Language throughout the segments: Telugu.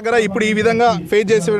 దగ్గర ఇప్పుడు ఈ విధంగా ఫేస్ చేసే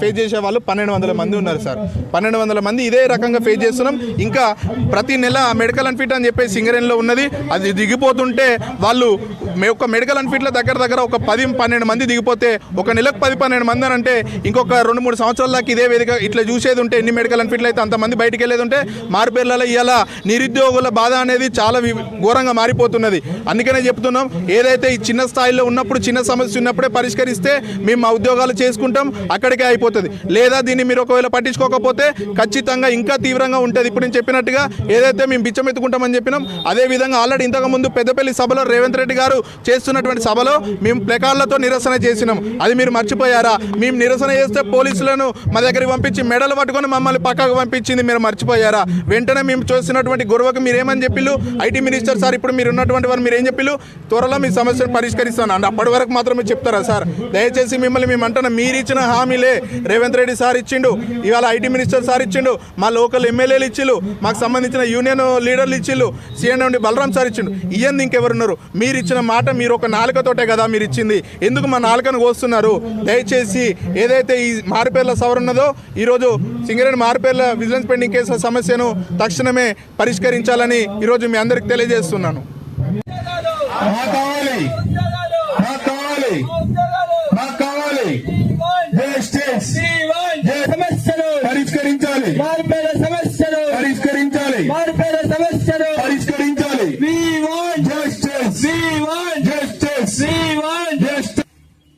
ఫేస్ చేసే వాళ్ళు పన్నెండు వందల మంది ఉన్నారు సార్. పన్నెండు వందల మంది ఇదే రకంగా ఫేస్ చేస్తున్నాం. ఇంకా ప్రతి నెల మెడికల్ అన్ఫిట్ అని చెప్పి సింగరేణిలో ఉన్నది. అది దిగిపోతుంటే వాళ్ళు మే- ఒక మెడికల్ అన్ఫిట్ల దగ్గర దగ్గర ఒక పది పన్నెండు మంది దిగిపోతే ఒక నెలకు పది పన్నెండు మంది అని అంటే ఇంకొక రెండు మూడు సంవత్సరాల దాకా ఇదే వేదిక ఇట్లా చూసేది ఉంటే ఎన్ని మెడికల్ అన్ఫిట్లు అయితే అంతమంది బయటికి వెళ్ళేది ఉంటే మారుపేర్లలో ఇవాళ నిరుద్యోగుల బాధ అనేది చాలా ఘోరంగా మారిపోతున్నది. అందుకనే చెప్తున్నాం ఏదైతే ఈ చిన్న స్థాయిలో ఉన్నప్పుడు చిన్న సమస్య ఉన్నప్పుడే పరిష్కరిస్తే మేము మా ఉద్యోగాలు చేసుకుంటాం అక్కడికే అయిపోతుంది. లేదా దీన్ని మీరు ఒకవేళ పట్టించుకోకపోతే ఖచ్చితంగా ఇంకా తీవ్రంగా ఉంటుంది. ఇప్పుడు నేను చెప్పినట్టుగా ఏదైతే మేము బిచ్చం ఎత్తుకుంటామని చెప్పినాం అదే విధంగా ఆల్రెడీ ఇంతకుముందు పెద్దపల్లి సభలో రేవంత్ రెడ్డి గారు చేస్తున్నటువంటి సభలో మేము ప్లకార్లతో నిరసన చేసినాం. అది మీరు మర్చిపోయారా? మేము నిరసన చేస్తే పోలీసులను మా దగ్గరికి పంపించి మెడలు పట్టుకొని మమ్మల్ని పక్కకు పంపించింది మీరు మర్చిపోయారా? వెంటనే మేము చూస్తున్నటువంటి గొడవకు మీరేమని చెప్పిల్లు? ఐటీ మినిస్టర్ సార్ ఇప్పుడు మీరు ఉన్నటువంటి వారు మీరు ఏం చెప్పిల్లు? త్వరలో మీ సమస్యను పరిష్కరిస్తాను. అంటే అప్పటి వరకు మాత్రమే చెప్తారా సార్? దయచేసి మిమ్మల్ని మేము అంటున్నాం మీరు ఇచ్చిన హామీలే రేవంత్ రెడ్డి సార్ ఇచ్చిండు. ఇవాళ ఐటీ మినిస్టర్ సార్ ఇచ్చిండు. మా లోకల్ ఎమ్మెల్యేలు ఇచ్చిళ్ళు మాకు సంబంధించిన యూనియన్ లీడర్లు ఇచ్చిళ్ళు సీఎం నుండి బలరాం సార్ ఇచ్చిండు. ఇయ్యంది ఇంకెవరున్నారు? మీరు ఇచ్చిన మాట మీరు ఒక నాలుకతోటే కదా మీరు ఇచ్చింది ఎందుకు మా నాలుకను కోస్తున్నారు? దయచేసి ఏదైతే ఈ మారుపేర్ల సవరణ ఉన్నదో ఈరోజు సింగరేణి మారుపేర్ల విజిలెన్స్ పెండింగ్ కేసుల సమస్యను తక్షణమే పరిష్కరించాలని ఈరోజు మీ అందరికి తెలియజేస్తున్నాను.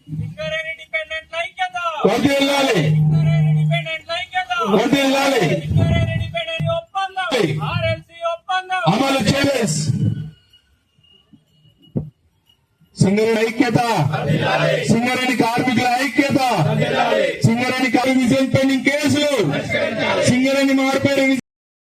సింగరేణి డిపెండెంట్ ఐక్యత వడ్డీ వెళ్ళాలి. సింగరేణి డిపెండెంట్ ఒప్పందం. ఆర్ఎల్సి ఒప్పందం. అమలు చేసి సింగరేణి ఐక్యత. ఐక్యత సింగరేణి కార్మిక పెండింగ్ కేసులు సింగరేణి మార్పే